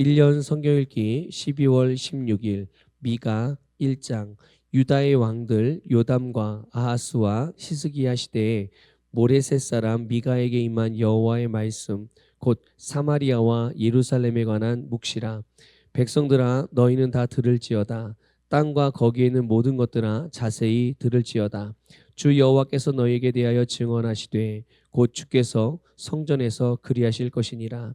1년 성경 읽기 12월 16일 미가 1장 유다의 왕들 요담과 아하스와 히스기야 시대에 모레셋 사람 미가에게 임한 여호와의 말씀 곧 사마리아와 예루살렘에 관한 묵시라. 백성들아 너희는 다 들을지어다. 땅과 거기에 있는 모든 것들아 자세히 들을지어다. 주 여호와께서 너희에게 대하여 증언하시되 곧 주께서 성전에서 그리하실 것이니라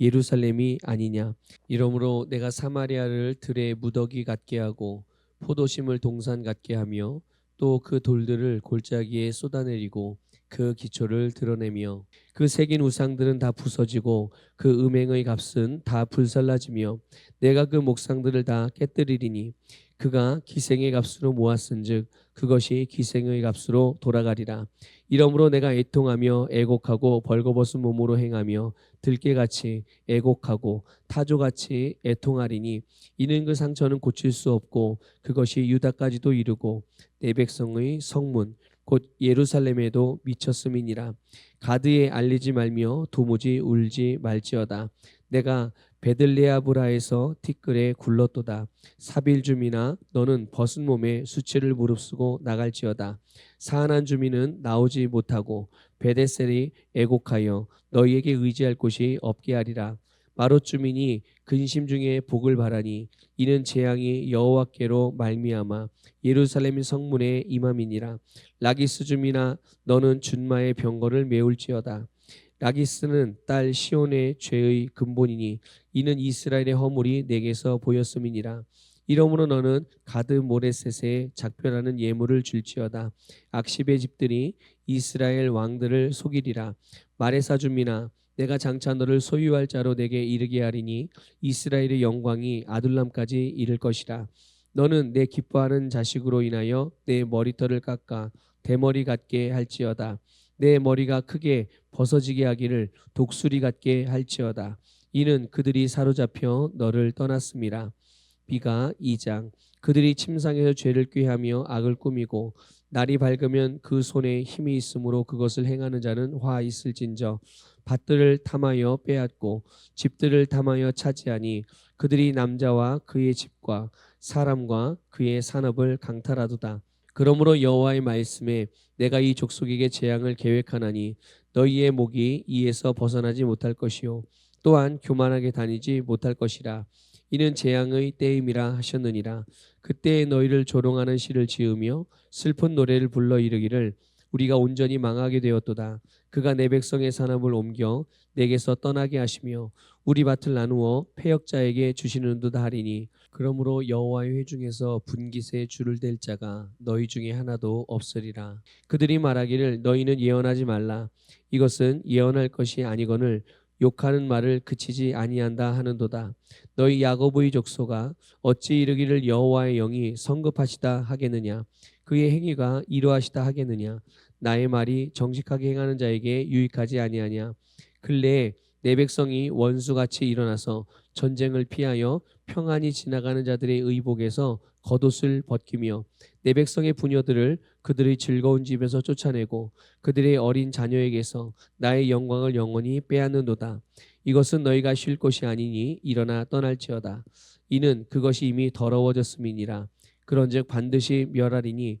예루살렘이 아니냐. 이러므로 내가 사마리아를 들의 무더기 같게 하고 포도심을 동산 같게 하며 또 그 돌들을 골짜기에 쏟아내리고 그 기초를 드러내며 그 새긴 우상들은 다 부서지고 그 음행의 값은 다 불살라지며 내가 그 목상들을 다 깨뜨리리니 그가 기생의 값으로 모았은즉 그것이 기생의 값으로 돌아가리라. 이러므로 내가 애통하며 애곡하고 벌거벗은 몸으로 행하며 들깨같이 애곡하고 타조같이 애통하리니 이는 그 상처는 고칠 수 없고 그것이 유다까지도 이르고 내 백성의 성문 곧 예루살렘에도 미쳤음이니라. 가드에 알리지 말며 도무지 울지 말지어다 내가 베들레아브라에서 티끌에 굴렀도다. 사빌 주민아 너는 벗은 몸에 수치를 무릅쓰고 나갈지어다. 사한한 주민은 나오지 못하고 베데셀이 애곡하여 너희에게 의지할 곳이 없게 하리라. 마롯 주민이 근심 중에 복을 바라니 이는 재앙이 여호와께로 말미암아 예루살렘 성문에 임함이니라. 라기스 주민아 너는 준마의 병거를 메울지어다 라기스는 딸 시온의 죄의 근본이니 이는 이스라엘의 허물이 내게서 보였음이니라. 이러므로 너는 가드 모레셋에 작별하는 예물을 줄지어다. 악십의 집들이 이스라엘 왕들을 속이리라. 마레사 주민아 내가 장차 너를 소유할 자로 내게 이르게 하리니 이스라엘의 영광이 아둘람까지 이를 것이라. 너는 내 기뻐하는 자식으로 인하여 내 머리털을 깎아 대머리 같게 할지어다 내 머리가 크게 벗어지게 하기를 독수리 같게 할지어다. 이는 그들이 사로잡혀 너를 떠났음이라 비가 2장. 그들이 침상에서 죄를 꾀하며 악을 꾸미고 날이 밝으면 그 손에 힘이 있으므로 그것을 행하는 자는 화 있을진저 밭들을 탐하여 빼앗고 집들을 탐하여 차지하니 그들이 남자와 그의 집과 사람과 그의 산업을 강탈하도다 그러므로 여호와의 말씀에 내가 이 족속에게 재앙을 계획하나니 너희의 목이 이에서 벗어나지 못할 것이요 또한 교만하게 다니지 못할 것이라. 이는 재앙의 때임이라 하셨느니라. 그때에 너희를 조롱하는 시를 지으며 슬픈 노래를 불러 이르기를 우리가 온전히 망하게 되었도다. 그가 내 백성의 산업을 옮겨 내게서 떠나게 하시며 우리 밭을 나누어 패역자에게 주시는 듯 하리니 그러므로 여호와의 회중에서 분깃에 줄을 댈 자가 너희 중에 하나도 없으리라. 그들이 말하기를 너희는 예언하지 말라. 이것은 예언할 것이 아니거늘 욕하는 말을 그치지 아니한다 하는도다. 너희 야곱의 족소가 어찌 이르기를 여호와의 영이 성급하시다 하겠느냐? 그의 행위가 이러하시다 하겠느냐 나의 말이 정직하게 행하는 자에게 유익하지 아니하냐? 근래에 내 백성이 원수같이 일어나서 전쟁을 피하여 평안히 지나가는 자들의 의복에서 겉옷을 벗기며 내 백성의 부녀들을 그들의 즐거운 집에서 쫓아내고 그들의 어린 자녀에게서 나의 영광을 영원히 빼앗는도다. 이것은 너희가 쉴 곳이 아니니 일어나 떠날지어다. 이는 그것이 이미 더러워졌음이니라. 그런즉 반드시 멸하리니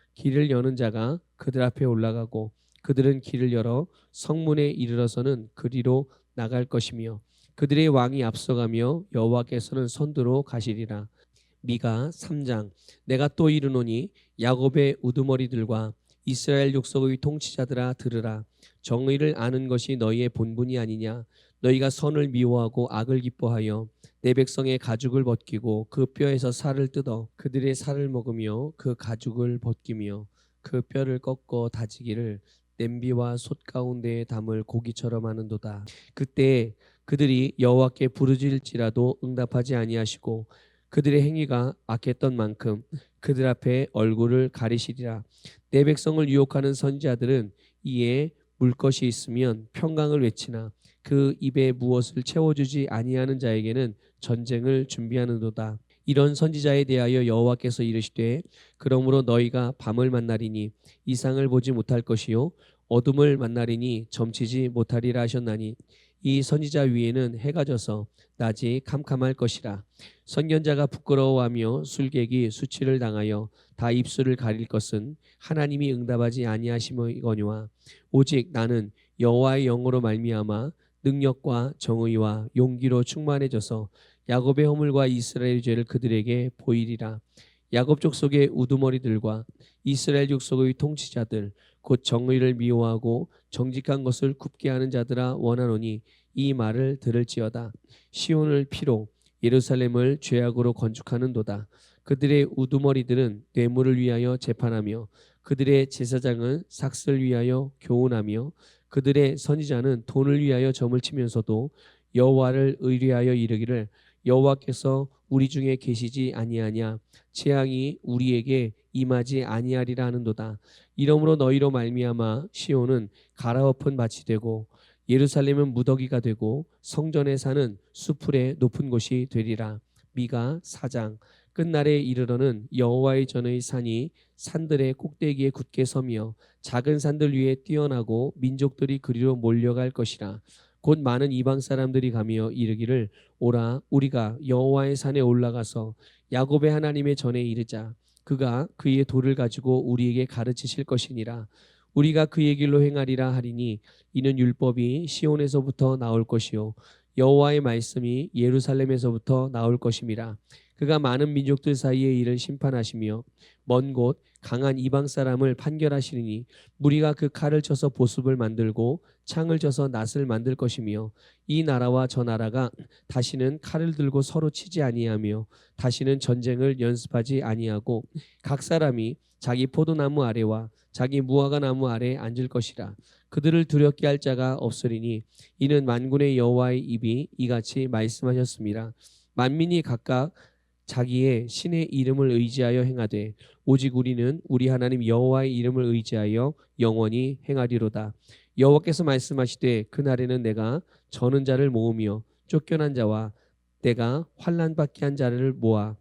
길을 여는 자가 그들 앞에 올라가고 그들은 길을 열어 성문에 이르러서는 그리로 나갈 것이며 그들의 왕이 앞서가며 여호와께서는 선두로 가시리라. 미가 3장. 내가 또 이르노니 야곱의 우두머리들과 이스라엘 족속의 통치자들아 들으라. 정의를 아는 것이 너희의 본분이 아니냐 너희가 선을 미워하고 악을 기뻐하여 내 백성의 가죽을 벗기고 그 뼈에서 살을 뜯어 그들의 살을 먹으며 그 가죽을 벗기며 그 뼈를 꺾어 다지기를 냄비와 솥 가운데에 담을 고기처럼 하는도다. 그때 그들이 여호와께 부르짖을지라도 응답하지 아니하시고 그들의 행위가 악했던 만큼 그들 앞에 얼굴을 가리시리라. 내 백성을 유혹하는 선지자들은 이에 물 것이 있으면 평강을 외치나 그 입에 무엇을 채워주지 아니하는 자에게는 전쟁을 준비하는도다. 이런 선지자에 대하여 여호와께서 이르시되 그러므로 너희가 밤을 만나리니 이상을 보지 못할 것이요 어둠을 만나리니 점치지 못하리라 하셨나니 이 선지자 위에는 해가 져서 낮이 캄캄할 것이라 선견자가 부끄러워하며 술객이 수치를 당하여 다 입술을 가릴 것은 하나님이 응답하지 아니하심이거니와 오직 나는 여호와의 영으로 말미암아 능력과 정의와 용기로 충만해져서 야곱의 허물과 이스라엘의 죄를 그들에게 보이리라. 야곱 족속의 우두머리들과 이스라엘 족속의 통치자들 곧 정의를 미워하고 정직한 것을 굽게 하는 자들아 원하노니 이 말을 들을지어다. 시온을 피로 예루살렘을 죄악으로 건축하는도다. 그들의 우두머리들은 뇌물을 위하여 재판하며 그들의 제사장은 삭슬 위하여 교훈하며 그들의 선지자는 돈을 위하여 점을 치면서도 여호와를 의뢰하여 이르기를 여호와께서 우리 중에 계시지 아니하냐? 재앙이 우리에게 임하지 아니하리라 하는도다. 이러므로 너희로 말미암아 시온은 가라엎은 밭이 되고 예루살렘은 무더기가 되고 성전에 사는 수풀의 높은 곳이 되리라 미가 사장. 끝날에 이르러는 여호와의 전의 산이 산들의 꼭대기에 굳게 서며 작은 산들 위에 뛰어나고 민족들이 그리로 몰려갈 것이라. 곧 많은 이방 사람들이 가며 이르기를 오라 우리가 여호와의 산에 올라가서 야곱의 하나님의 전에 이르자. 그가 그의 돌을 가지고 우리에게 가르치실 것이니라. 우리가 그의 길로 행하리라 하리니 이는 율법이 시온에서부터 나올 것이요 여호와의 말씀이 예루살렘에서부터 나올 것임이라 그가 많은 민족들 사이에 일을 심판하시며 먼 곳 강한 이방 사람을 판결하시리니 무리가 그 칼을 쳐서 보습을 만들고 창을 쳐서 낫을 만들 것이며 이 나라와 저 나라가 다시는 칼을 들고 서로 치지 아니하며 다시는 전쟁을 연습하지 아니하고 각 사람이 자기 포도나무 아래와 자기 무화과 나무 아래에 앉을 것이라. 그들을 두렵게 할 자가 없으리니 이는 만군의 여호와의 입이 이같이 말씀하셨습니다. 만민이 각각 자기의 신의 이름을 의지하여 행하되 오직 우리는 우리 하나님 여호와의 이름을 의지하여 영원히 행하리로다. 여호와께서 말씀하시되 그날에는 내가 저는 자를 모으며 쫓겨난 자와 내가 환난 받게 한 자를 모아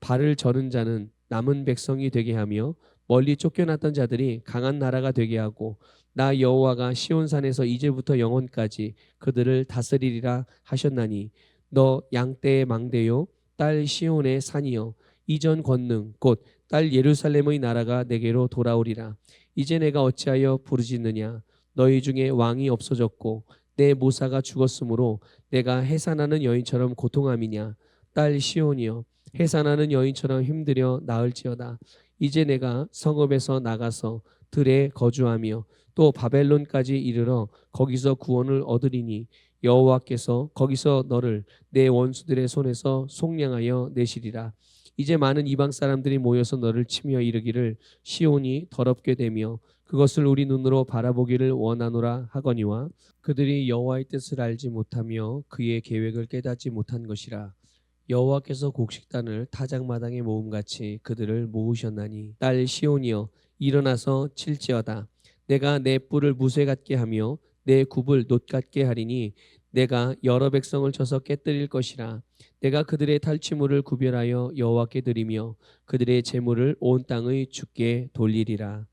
발을 저는 자는 남은 백성이 되게 하며 멀리 쫓겨났던 자들이 강한 나라가 되게 하고 나 여호와가 시온산에서 이제부터 영원까지 그들을 다스리리라 하셨나니 너 양떼의 망대요 딸 시온의 산이여 이전 권능 곧 딸 예루살렘의 나라가 내게로 돌아오리라. 이제 내가 어찌하여 부르짖느냐? 너희 중에 왕이 없어졌고 내 모사가 죽었으므로 내가 해산하는 여인처럼 고통함이냐? 딸 시온이여 해산하는 여인처럼 힘들여 나을지어다. 이제 내가 성읍에서 나가서 들에 거주하며 또 바벨론까지 이르러 거기서 구원을 얻으리니 여호와께서 거기서 너를 내 원수들의 손에서 속량하여 내시리라. 이제 많은 이방 사람들이 모여서 너를 치며 이르기를 시온이 더럽게 되며 그것을 우리 눈으로 바라보기를 원하노라 하거니와 그들이 여호와의 뜻을 알지 못하며 그의 계획을 깨닫지 못한 것이라. 여호와께서 곡식단을 타작마당에 모음같이 그들을 모으셨나니 딸 시온이여 일어나서 칠지어다. 내가 내 뿔을 무쇠 같게 하며 내 굽을 놋 같게 하리니 내가 여러 백성을 쳐서 깨뜨릴 것이라. 내가 그들의 탈취물을 구별하여 여호와께 드리며 그들의 재물을 온 땅의 주께 돌리리라